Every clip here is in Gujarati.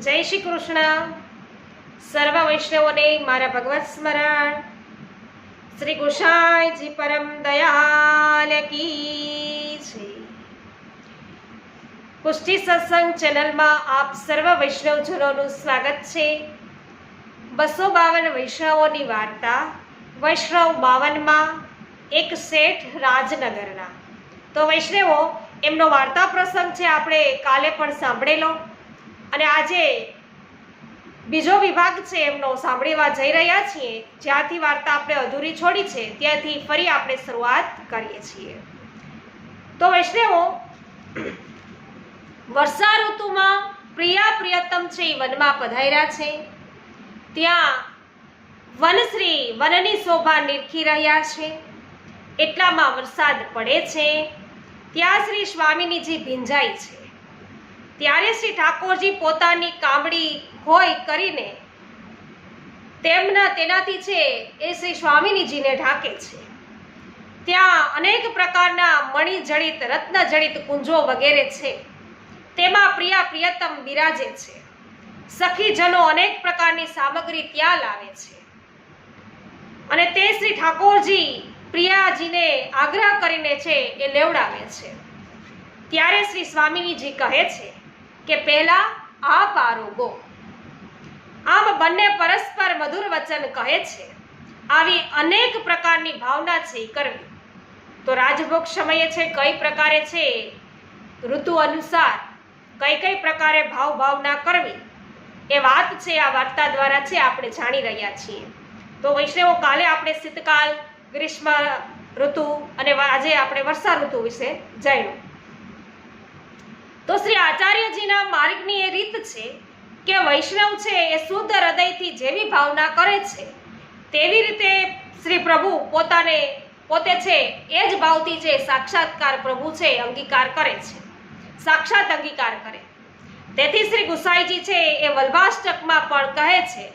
જય શ્રી કૃષ્ણ. સર્વ વૈષ્ણવોને મારા ભગવત સ્મરણ. શ્રી ગુસાઈજી પરમ દયાલ કી છે. પુષ્ટિ સત્સંગ ચેનલમાં આપ સર્વ વૈષ્ણવજનોનું સ્વાગત છે. બસો બાવન વૈષ્ણવોની વાર્તા વૈષ્ણવ બાવનમાં એક શેઠ રાજનગરના. તો વૈષ્ણવો, એમનો વાર્તા પ્રસંગ છે આપણે કાલે પણ સાંભળેલો. અને આજે બીજો વિભાગ છે એમનો સાંભળવા જઈ રહ્યા છીએ. જ્યાંથી વાર્તા આપણે અધૂરી છોડી છે, ત્યાંથી ફરી આપણે શરૂઆત કરીએ છીએ. તો વૈષ્ણવો વર્ષા ઋતુમાં પ્રિયા પ્રિયતમ છે એ વનમાં પધાર્યા છે. ત્યાં વનશ્રી વનની શોભા નિરખી રહ્યા છે. એટલામાં વરસાદ પડે છે. ત્યાં શ્રી સ્વામીનીજી ભીંજાય છે. ત્યારે શ્રી ઠાકોરજી પોતાની કામડી હોય કરીને તેમના તેનાથી છે એ શ્રી સ્વામિનીજીને ઢાકે છે. ત્યાં અનેક પ્રકારના મણિજડિત રત્નજડિત કુંજો વગેરે છે. તેમાં પ્રિયા પ્રિયતમ બિરાજે છે. સખીજનો અનેક પ્રકારની સામગ્રી ત્યાં લાવે છે. અને તે શ્રી ઠાકોરજી પ્રિયાજીને આગ્રહ કરીને છે એ લેવડાવે છે. ત્યારે શ્રી સ્વામિનીજી કહે છે કે પહેલા આપ આરોગો. આમ બંને પરસ્પર મધુર વચન કહે છે. આવી અનેક પ્રકારની ભાવના છે કરવી. તો રાજભોગ સમયે છે, કઈ પ્રકારે છે? ઋતુ અનુસાર કઈ કઈ પ્રકારે ભાવ ભાવના કરવી? એ વાત છે, આ વાર્તા દ્વારા છે, આપણે જાણી રહ્યા છીએ. તો વૈષ્ણવો, કાલે આપણે શીતકાલ, ગ્રીષ્મ ઋતુ અને આજે આપણે વર્ષા ઋતુ વિશે જાણ્યું. તો શ્રી આચાર્યજીના માર્ગની એ રીત છે કે વૈષ્ણવ છે એ શુદ્ધ હૃદયથી જેવી ભાવના કરે છે, તેવી રીતે શ્રી પ્રભુ પોતાને પોતે છે એ જ ભાવથી છે સાક્ષાત્કાર પ્રભુ છે અંગીકાર કરે છે, સાક્ષાત અંગીકાર કરે. તેથી શ્રી ગુસાઈજી છે એ વલ્ભાષ્ટકમાં પણ કહે છે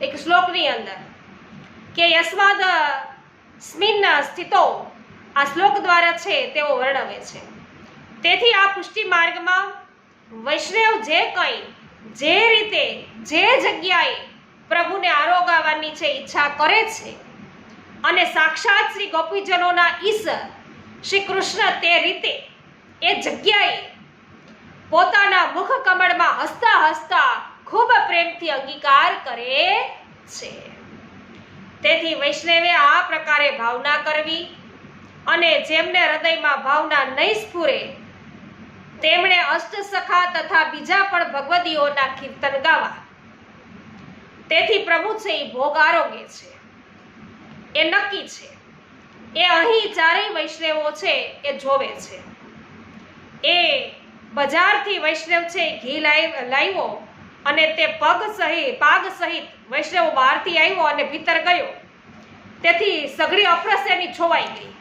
એક શ્લોકની અંદર કે યશવાદ સ્મિન સ્થિતો આ શ્લોક દ્વારા છે તેઓ વર્ણવે છે. તેથી આ પુષ્ટિ માર્ગમાં વૈષ્ણવ જે કંઈ, જે રીતે, જે જગ્યાએ પ્રભુને આરોગાવાની છે, ઈચ્છા કરે છે, અને સાક્ષાત શ્રી ગોપીજનોના ઈશ્વર શ્રી કૃષ્ણ તે રીતે એ જગ્યાએ પોતાના મુખ કમળમાં હસતા હસતા ખૂબ પ્રેમથી અંગીકાર કરે છે. તેથી વૈષ્ણવે આ પ્રકારે ભાવના કરવી અને જેમને હૃદયમાં ભાવના નહીં સ્ફુરે તેમણે અષ્ટસખા તથા બીજા પણ ભગવદીઓના કીર્તન ગાવા. તેથી પ્રભુ છે એ ભોગ આરોગ્ય છે. એ નક્કી છે. એ અહીં ચારેય વૈષ્ણવો છે એ જોવે છે. એ બજારથી વૈષ્ણવ છે ઘી લાવ્યો અને તે પગ સહિત પાગ સહિત વૈષ્ણવ બહારથી આવ્યો અને ભીતર ગયો. તેથી સઘળી અપ્રસેની છોવાઈ ગઈ.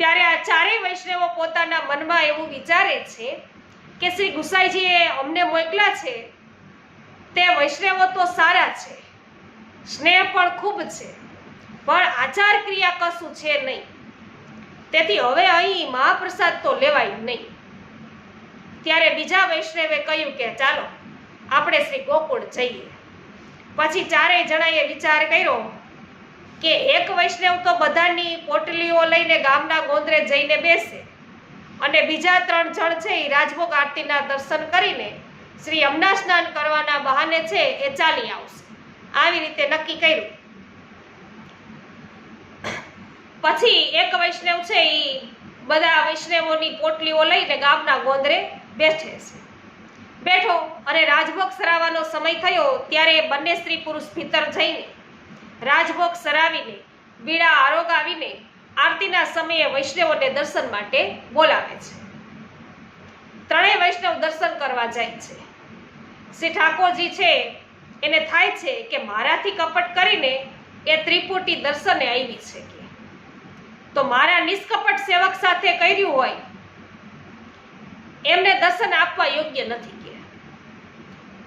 ત્યારે આ ચારેય વૈષ્ણવો પોતાના મનમાં એવું વિચારે છે કે શ્રી ગુસાઈજીએ અમને મોકલ્યા છે, તે વૈષ્ણવો તો સારા છે, સ્નેહ પણ ખૂબ છે, પણ આચાર ક્રિયા કશું છે નહીં. તેથી હવે અહીં મહાપ્રસાદ તો લેવાય નહીં. ત્યારે બીજા વૈષ્ણવે કહ્યું કે ચાલો, આપણે શ્રી ગોકુળ જઈએ. પછી ચારેય જણાએ વિચાર કર્યો કે એક વૈષ્ણવ તો બધાની પોટલીઓ લઈને ગામના ગોંદરે જઈને બેસે. અને બીજા ત્રણ જણ છે એ રાજભોગ આરતીના દર્શન કરીને શ્રી અમના સ્નાન કરવાના બહાને છે એ ચાલી આવશે. આવી રીતે નક્કી કર્યું. પછી એક વૈષ્ણવ છે એ બધા વૈષ્ણવોની પોટલીઓ લઈને ગામના ગોંદરે બેઠે છે. બેઠો અને રાજભોગ સરાવવાનો સમય થયો ત્યારે બંને સ્ત્રી પુરુષ ભીતર જઈને રાજભોગ સરાવીને, બીડા આરોગાવીને આરતીના સમયે વૈષ્ણવોને દર્શન માટે બોલાવે છે. ત્રણેય વૈષ્ણવ દર્શન કરવા જાય છે. શ્રી ઠાકોરજી છે, એને થાય છે કે મારાથી કપટ કરીને એ ત્રિપુટી દર્શને આવી છે કે તો મારા નિષ્કપટ સેવક સાથે કર્યું હોય, એમને દર્શન આપવા યોગ્ય નથી કે.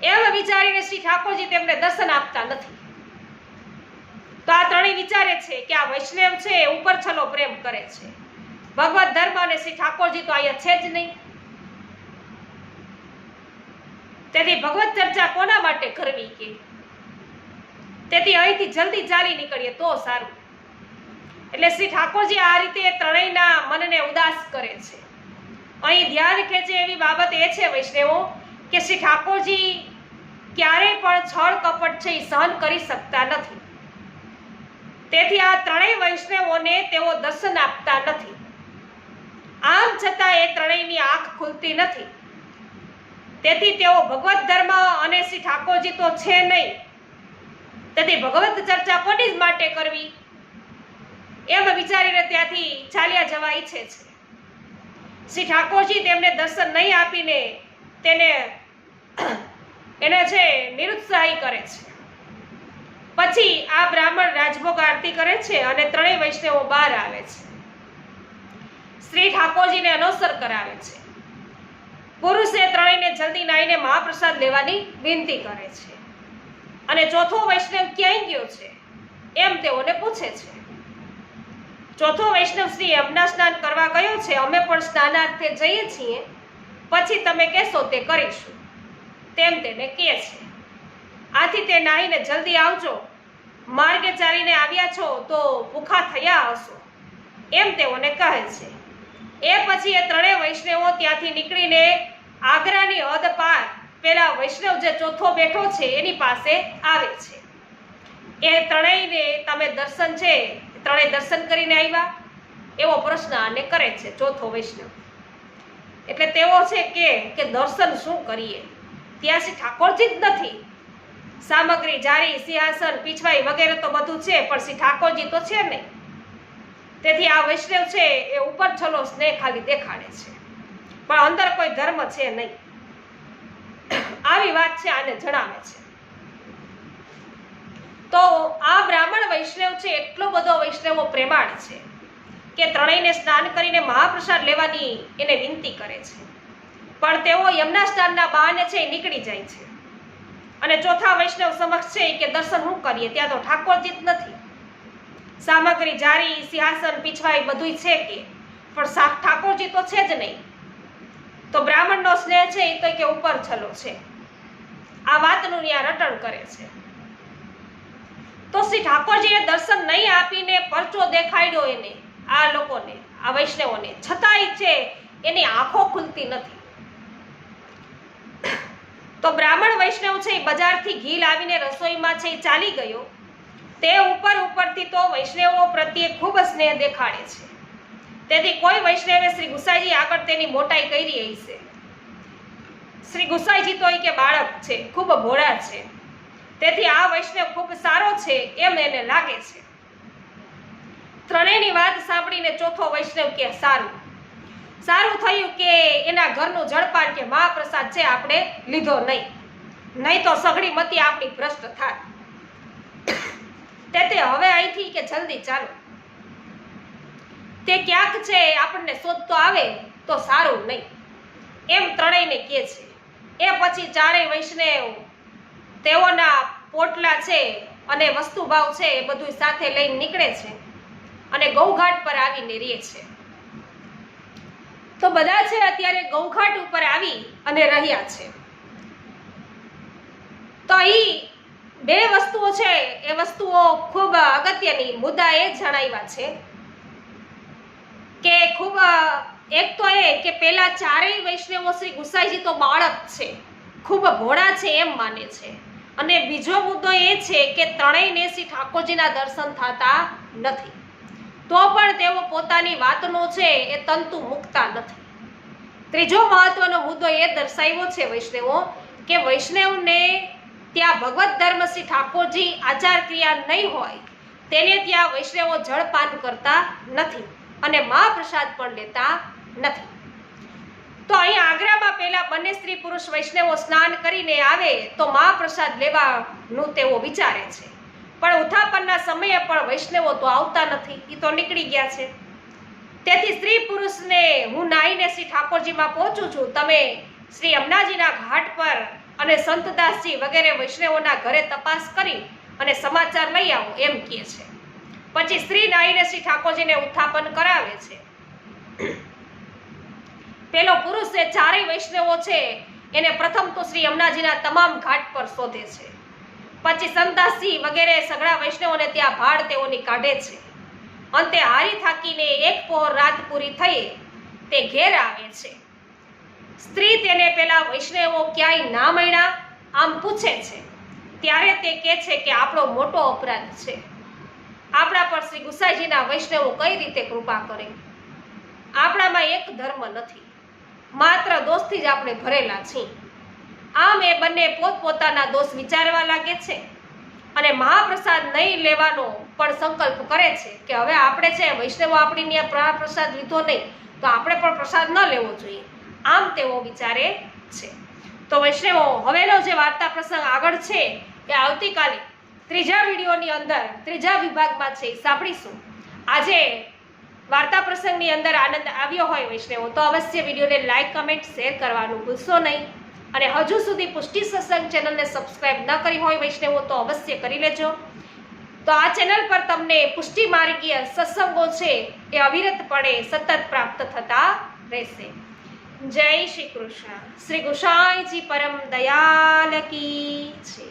એમ વિચારીને શ્રી ઠાકોરજી તેમને દર્શન આપતા નથી. તો આ ત્રણેય વિચારે છે કે આ વૈષ્ણવ છે એ ઉપર છલો પ્રેમ કરે છે. ભગવત ધર્મ અને શ્રી ઠાકોરજી તો અહીંયા છે જ નહીં. તેથી ભગવત ચર્ચા કોના માટે કરવી કે? તેથી અહીંથી જલ્દી ચાલી નીકળીએ તો સારું. એટલે શ્રી ઠાકોરજી આ રીતે ત્રણેયના મનને ઉદાસ કરે છે. અહીં ધ્યાન ખેંચે એવી બાબત એ છે વૈષ્ણવો કે શ્રી ઠાકોરજી ક્યારેય પણ છળ કપટ છે એ સહન કરી શકતા નથી. તેથી આ ત્રણેય વૈષ્ણવોને તેઓ દર્શન આપતા નથી. આમ છતાં એ ત્રણેયની આંખ ખુલતી નથી. તેથી તેઓ ભગવત ધર્મ અને શ્રી ઠાકોરજી તો છે નહીં. તેથી ભગવત ચર્ચા કોની જ માટે કરવી? એમ વિચારીને ત્યાંથી ચાલ્યા જવા ઈચ્છે છે. શ્રી ઠાકોરજી તેમને દર્શન નહીં આપીને તેને, એને છે નિરુત્સાહી કરે છે. પછી આ બ્રાહ્મણ રાજભોગ આરતી કરે છે અને ત્રણેય વૈષ્ણવો બહાર આવે છે. શ્રી ઠાકોરજીને અનુસર કરાવે છે. પુરુષે ત્રણેયને જલ્દી નાઈને મહાપ્રસાદ લેવાની વિનંતી કરે છે. અને ચોથો વૈષ્ણવ ક્યાંય ગયો છે? એમ તેઓને પૂછે છે. ચોથો વૈષ્ણવ શ્રી એમના સ્નાન કરવા ગયો છે, અમે પણ સ્નાનાર્થે જઈએ છીએ. પછી તમે કહેશો તે કરીશું. તેમ તેને કહે છે. આથી તે નાહીને જલ્દી આવજો. માર્ગે ચાલીને આવ્યા છો તો ભૂખા થયા હશો. એમ તેઓને કહે છે. એ પછી એ ત્રણેય વૈષ્ણવો ત્યાંથી નીકળીને આગ્રાની હદ પાર પેલા વૈષ્ણવ જે ચોથો બેઠો છે એની પાસે આવે છે. એ ત્રણેયને તમે દર્શન છે? ત્રણેય દર્શન કરીને આવ્યા? એવો પ્રશ્ન આને કરે છે ચોથો વૈષ્ણવ. એટલે તેઓ છે કે કે દર્શન શું કરીએ? ત્યાંથી ઠાકોરજી જ નથી. સામગ્રી, જારી, સિંહાસન, પીછવાઈ વગેરે તો બધું છે, પણ શ્રી ઠાકોરજી તો છે નહીં. તેથી આ વૈષ્ણવ છે એ ઉપર છલો સ્નેહ ખાલી દેખાડે છે. પણ અંદર કોઈ ધર્મ છે નહીં. આવી વાત છે, આને જણાવે છે. તો આ બ્રાહ્મણ વૈષ્ણવ છે, એટલો બધો વૈષ્ણવો પ્રેમાળ છે કે ત્રણેયને સ્નાન કરીને મહાપ્રસાદ લેવાની એને વિનંતી કરે છે. પણ તેઓ યમના સ્નાનના બહાને છે નીકળી જાય છે. અને ચોથા વૈષ્ણવ સમક્ષ છે કે દર્શન શું કરીએ, ત્યાં તો ઠાકોરજી જ નથી. સામગ્રી જારી, સિંહાસન પીછવાઈ બધુંય છે કે, પણ ઠાકોરજી તો છે જ નહીં. તો બ્રાહ્મણનો સ્નેહ છે એ તો કે ઉપર છલો છે. આ વાતનું ત્યાં રટણ કરે છે. તો શ્રી ઠાકોરજીએ દર્શન નહીં આપીને પરચો દેખાડ્યો એને, આ લોકોને, આ વૈષ્ણવોને. છતાંય છે, એની આંખો ખુલતી નથી. તો બ્રાહ્મણ વૈષ્ણવ છે એ બજારથી ઘી લાવીને રસોઈમાં છે એ ચાલી ગયો. તે ઉપર ઉપરથી તો વૈષ્ણવો પ્રત્યે ખૂબ સ્નેહ દેખાડે છે. તેથી કોઈ વૈષ્ણવે શ્રી ગુસાઈજી આગળ તેની મોટાઈ કરી હશે શ્રી ગુસાઈજી તો એ કે બાળક છે, ખૂબ ભોળા છે. તેથી આ વૈષ્ણવ ખૂબ સારો છે એમ એને લાગે છે. ત્રણેયની વાત સાંભળીને ચોથો વૈષ્ણવ કે સારું. સારું થયું કે એના ઘરનું જળપાન કે મહાપ્રસાદ છે આપણે લીધો નહીં. નહીં તો સઘળી મતી આપણી ભ્રષ્ટ થાય. તે હવે અહીંથી કે જલ્દી ચાલો. તે ક્યાંક છે આપણને શોધતો આવે તો સારું નહીં. એમ ત્રણેયને કહે છે. એ પછી ચારેય વૈષ્ણવ તેઓના પોટલા છે અને વસ્તુ ભાવ છે એ બધું સાથે લઈને નીકળે છે અને ગૌઘાટ પર આવીને રહે છે. તો બધા છે અત્યારે ગૌઘાટ ઉપર આવી અને રહ્યા છે. તો અહીં બે વસ્તુઓ છે, એ વસ્તુઓ ખૂબ અગત્યની મુદ્દા એ જણાવ્યા છે કે ખૂબ, એક તો એ કે પેલા ચારેય વૈષ્ણવો શ્રી ગુસાઈજી તો બાળક છે, ખૂબ ભોળા છે એમ માને છે. અને બીજો મુદ્દો એ છે કે ત્રણેય શ્રી ઠાકોરજીના દર્શન થતા નથી. તો પણ તેઓ પોતાની વાતનો છે એ તંતુ મૂકતા નથી. ત્રીજો મહત્વનો મુદ્દો એ દર્શાવ્યો છે વૈષ્ણવો, કે વૈષ્ણવને ત્યાં ભગવત ધર્મસિંહ ઠાકોરજી આચાર ક્રિયા નહીં હોય, તેને ત્યાં વૈષ્ણવો જળપાન કરતા નથી અને મહાપ્રસાદ પણ લેતા નથી. તો અહીંયા આગ્રામાં પહેલા બંને સ્ત્રી પુરુષ વૈષ્ણવો સ્નાન કરીને આવે તો મહાપ્રસાદ લેવાનું તેઓ વિચારે છે. પણ ઉથાપનના સમયે પણ વૈષ્ણવો તો આવતા નથી એ તો નીકળી ગયા છે. તેથી સ્ત્રી પુરુષને હું નાઈને શ્રી ઠાકોરજીમાં પહોંચું છું, તમે શ્રી અમનાજીના ઘાટ પર અને સંતદાસજી વગેરે વૈષ્ણવોના ઘરે તપાસ કરી અને સમાચાર લઈ આવો, એમ કહે છે. પછી સ્ત્રી નાઈને શ્રી ઠાકોરજીને ઉત્થાપન કરાવે છે. પેલો પુરુષ જે ચારેય વૈષ્ણવો છે, એને પ્રથમ તો શ્રી અમનાજીના તમામ ઘાટ પર શોધે છે. પછી સંતાસી વગેરે સઘળા વૈષ્ણવોને ત્યાં ભાડ તેઓની કાઢે છે. અંતે હારી થાકીને એક પહોર રાત પૂરી થઈ તે ઘેર આવે છે. સ્ત્રી તેને પેલા વૈષ્ણવો ક્યાંય ના મળ્યા આમ પૂછે છે. ત્યારે તે કહે છે કે આપણો મોટો અપરાધ છે. આપણા પર શ્રી ગુસાઈજીના વૈષ્ણવો કઈ રીતે કૃપા કરે? આપણામાં એક ધર્મ નથી. માત્ર દોષથી જ આપણે ભરેલા છીએ. આમ એ બંને પોતપોતાના દોષ વિચારવા લાગે છે અને મહાપ્રસાદ નહીં લેવાનો પણ સંકલ્પ કરે છે કે હવે આપણે છે વૈષ્ણવો આપણી પ્રસાદ લીધો નહીં, તો આપણે પણ પ્રસાદ ન લેવો જોઈએ. આમ તેઓ વિચારે છે. તો વૈષ્ણવો, હવેનો જે વાર્તા પ્રસંગ આગળ છે એ આવતીકાલે ત્રીજા વિડીયોની અંદર, ત્રીજા વિભાગમાં છે, સાંભળીશું. આજે વાર્તા પ્રસંગની અંદર આનંદ આવ્યો હોય વૈષ્ણવો, તો અવશ્ય વિડીયોને લાઈક, કમેન્ટ, શેર કરવાનું ભૂલશો નહીં. અને હજુ સુધી પુષ્ટિ સત્સંગ ચેનલને સબસ્ક્રાઇબ ન કરી હોય વૈષ્ણવો, તો અવશ્ય કરી લેજો. તો આ ચેનલ પર તમને પુષ્ટિ માર્ગીય સત્સંગો છે એ અવિરતપણે સતત પ્રાપ્ત થતા રહેશે. જય શ્રી કૃષ્ણ. શ્રી ગુસાઈજી પરમ દયાલ કી છે